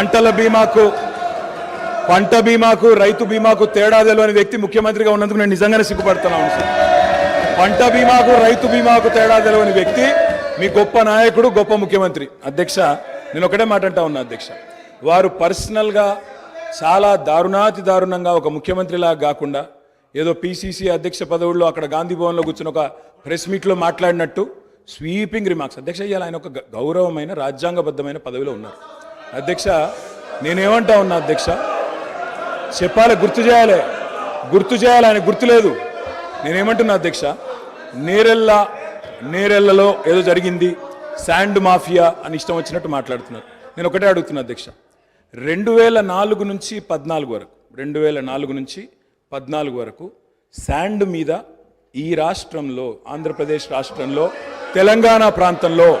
పంటల బీమాకు పంట బీమాకు రైతు బీమాకు తేడా తెలియని వ్యక్తి ముఖ్యమంత్రిగా ఉన్నందుకు నేను నిజంగానే సిగ్గుపడుతున్నాను సార్. పంట బీమాకు రైతు బీమాకు తేడా తెలియని వ్యక్తి మీ గొప్ప నాయకుడు గొప్ప ముఖ్యమంత్రి. అధ్యక్ష నేను ఒకటే మాట అంటా ఉన్నా అధ్యక్ష. వారు పర్సనల్గా చాలా దారుణాతి దారుణంగా ఒక ముఖ్యమంత్రిలా కాకుండా ఏదో పిసిసి అధ్యక్ష పదవుల్లో అక్కడ గాంధీ భవన్లో కూర్చుని ఒక ప్రెస్ మీట్లో మాట్లాడినట్టు స్వీపింగ్ రిమార్క్స్. అధ్యక్ష ఇవాళ ఆయన ఒక గౌరవమైన రాజ్యాంగబద్ధమైన పదవిలో ఉన్నారు. అధ్యక్ష నేనేమంటా ఉన్నా అధ్యక్ష? చెప్పాలి గుర్తు చేయాలి. గుర్తు చేయాలి ఆయన గుర్తు లేదు. నేనేమంటున్నా అధ్యక్ష? నేరెళ్ళ నేరెల్లలో ఏదో జరిగింది. శాండ్ మాఫియా అని ఇష్టం వచ్చినట్టు మాట్లాడుతున్నారు. నేను ఒకటే అడుగుతున్నా అధ్యక్ష. రెండు వేల నాలుగు నుంచి పద్నాలుగు వరకు రెండు వేల నాలుగు నుంచి పద్నాలుగు వరకు శాండ్ మీద ఈ రాష్ట్రంలో ఆంధ్రప్రదేశ్ రాష్ట్రంలో తెలంగాణ ప్రాంతంలో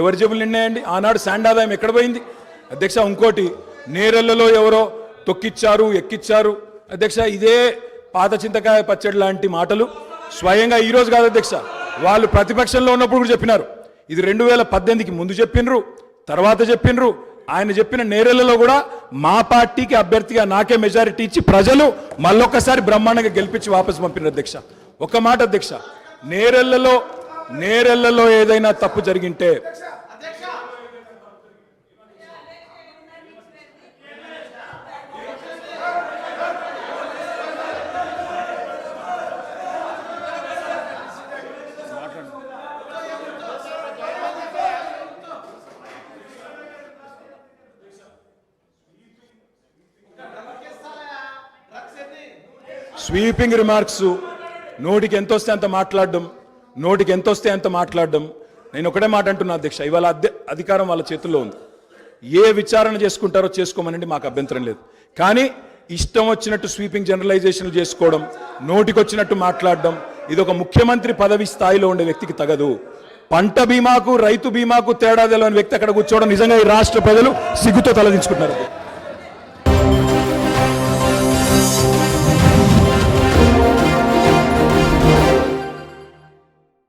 ఎవరి జేబులు నిండాయండి? ఆనాడు శాండ్ ఆదాయం ఎక్కడ పోయింది? అధ్యక్ష ఇంకోటి నేరెళ్ళలో ఎవరో తొక్కిచ్చారు ఎక్కిచ్చారు. అధ్యక్ష ఇదే పాత చింతకాయ పచ్చడి లాంటి మాటలు. స్వయంగా ఈరోజు కాదు అధ్యక్ష వాళ్ళు ప్రతిపక్షంలో ఉన్నప్పుడు కూడా చెప్పినారు. ఇది రెండు వేల పద్దెనిమిదికి ముందు చెప్పినరు తర్వాత చెప్పినరు. ఆయన చెప్పిన నేరెళ్ళలో కూడా మా పార్టీకి అభ్యర్థిగా నాకే మెజారిటీ ఇచ్చి ప్రజలు మళ్ళొక్కసారి బ్రహ్మాండంగా గెలిపించి వాపసు పంపినారు అధ్యక్ష. ఒక మాట అధ్యక్ష నేరెళ్ళలో నేరెళ్ళలో ఏదైనా తప్పు జరిగింటే స్వీపింగ్ రిమార్క్స్ నోటికి ఎంత వస్తే అంత మాట్లాడడం. నోటికి ఎంత వస్తే అంత మాట్లాడడం. నేను ఒకటే మాట అంటున్నా అధ్యక్ష ఇవాళ అధ్య అధికారం వాళ్ళ చేతుల్లో ఉంది. ఏ విచారణ చేసుకుంటారో చేసుకోమనండి మాకు అభ్యంతరం లేదు. కానీ ఇష్టం వచ్చినట్టు స్వీపింగ్ జనరలైజేషన్లు చేసుకోవడం నోటికి వచ్చినట్టు మాట్లాడడం ఇది ఒక ముఖ్యమంత్రి పదవి స్థాయిలో ఉండే వ్యక్తికి తగదు. పంట బీమాకు రైతు బీమాకు తేడా తెలియని వ్యక్తి అక్కడ కూర్చోవడం నిజంగా ఈ రాష్ట్ర ప్రజలు సిగ్గుతో తలదించుకుంటున్నారు.